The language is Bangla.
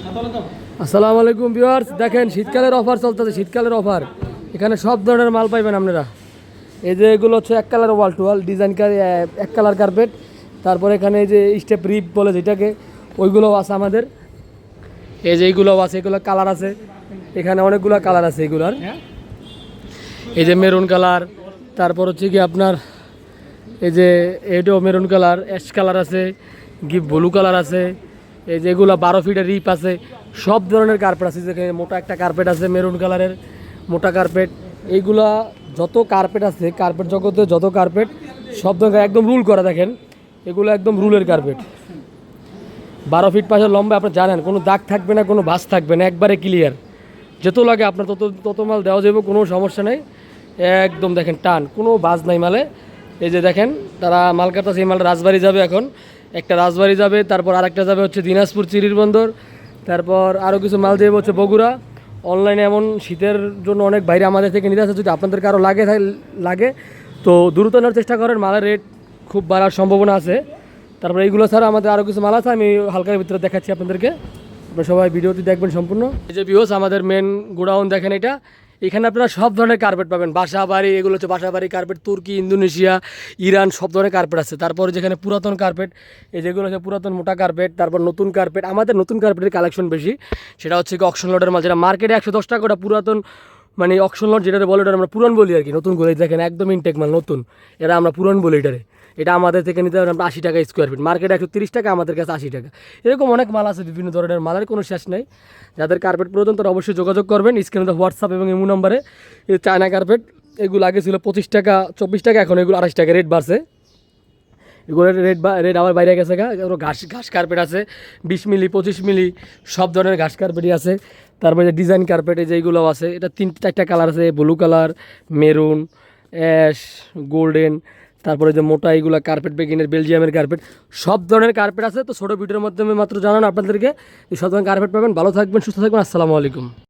আসসালামু আলাইকুম ভিউয়ার্স দেখেন শীতকালের অফার চলতেছে শীতকালের অফার। এখানে সব ধরনের মাল পাইবেন আপনারা। এই যে এগুলো হচ্ছে এক colour wall to wall design এক কালার কার্পেট তারপর এখানে এই যে স্টেপ রিপ বলে যেটাকে ওইগুলোও আছে আমাদের। এই যে এইগুলোও আছে এগুলো কালার আছে। এখানে অনেকগুলো কালার আছে এগুলার। এই যে মেরুন কালার তারপর হচ্ছে কি আপনার এই যে এটাও মেরুন কালার অ্যাশ কালার আছে গিফট ব্লু কালার আছে। এই যেগুলো বারো ফিটের রিপ আছে, সব ধরনের কার্পেট আছে যেখানে মোটা একটা কার্পেট আছে মেরুন কালারের মোটা কার্পেট এইগুলা যত কার্পেট আছে কার্পেট জগতে যত কার্পেট সব ধরনের একদম রুল করা দেখেন। এগুলো একদম রুলের কার্পেট বারো ফিট পাশে লম্বা, আপনি জানেন, কোনো দাগ থাকবে না, কোনো ভাঁজ থাকবে না, একবারে ক্লিয়ার যত লাগে আপনার তত তত মাল দেওয়া যাবে, কোনো সমস্যা নেই। একদম দেখেন, টান, কোনো বাজ নাই মালে। এই যে দেখেন, তারা মাল কাটতেছে, এই মালটা রাজবাড়ি যাবে এখন। একটা রাজবাড়ি যাবে, তারপর আরেকটা যাবে হচ্ছে দিনাজপুর চিরির বন্দর, তারপর আরও কিছু মাল দেবে হচ্ছে বগুড়া। অনলাইনে এমন শীতের জন্য অনেক বাইরে আমাদের থেকে নিতে আসে, যদি আপনাদের কারও লাগে লাগে। তো দ্রুত নেওয়ার চেষ্টা করেন, মালের রেট খুব বাড়ার সম্ভাবনা আছে। তারপরে এইগুলো ছাড়া আমাদের আরও কিছু মাল আছে, আমি হালকার ভিতরে দেখাচ্ছি আপনাদেরকে। আপনারা সবাই ভিডিওটি দেখবেন সম্পূর্ণ। এই যে বিহস আমাদের মেন গোডাউন দেখেন এটা। এখানে আপনারা সব ধরনের কার্পেট পাবেন। বাসা বাড়ি এগুলো হচ্ছে বাসা বাড়ি কার্পেট তুর্কি, ইন্দোনেশিয়া, ইরান, সব ধরনের কার্পেট আছে। তারপরে যেখানে পুরাতন কার্পেট এই যেগুলো হচ্ছে পুরাতন মোটা কার্পেট তারপর নতুন কার্পেট আমাদের নতুন কার্পেটের কালেকশন বেশি। সেটা হচ্ছে অকশন লোডের মাল, যেটা মার্কেটে একশো দশ টাকা পুরাতন মানে অকশন লট যেটা বলে ওটা আমরা পুরান বলি আর কি, নতুন করে। দেখেন, একদম ইনটেক মাল, নতুন। এরা আমরা পুরান বলি এটারে। এটা আমাদের থেকে নিতে হবে আমরা আশি টাকা স্কোয়ার ফিট মার্কেটে একশো তিরিশ টাকা, আমাদের কাছে আশি টাকা। এরকম অনেক মাল আছে, বিভিন্ন ধরনের মালের কোনো শেষ নেই। যাদের কার্পেট প্রয়োজন, তারা অবশ্যই যোগাযোগ করবেন। স্ক্রিনে হোয়াটসঅ্যাপ এবং ইমো নম্বরে চায়না কার্পেট এগুলো আগে ছিল পঁচিশ টাকা, চব্বিশ টাকা, এখন এগুলো আড়াইশ টাকা রেট বাড়ছে। এগুলোর রেড বা রেট আবার বাইরে গেছে গা। এগুলো ঘাস ঘাস কার্পেট আছে, বিশ মিলি, পঁচিশ মিলি, সব ধরনের ঘাস কার্পেটই আছে। তারপরে যে ডিজাইন কার্পেটে এই যেগুলো আছে, এটা তিন চারটা কালার আছে blue colour maroon ash golden তারপরে যে মোটা এইগুলো কার্পেট বেগিনের বেলজিয়ামের কার্পেট সব ধরনের কার্পেট আছে। তো ছোটো ভিডিওর মাধ্যমে মাত্র জানান আপনাদেরকে। সব ধরনের কার্পেট পাবেন। ভালো থাকবেন, সুস্থ থাকবেন। আসসালামু আলাইকুম।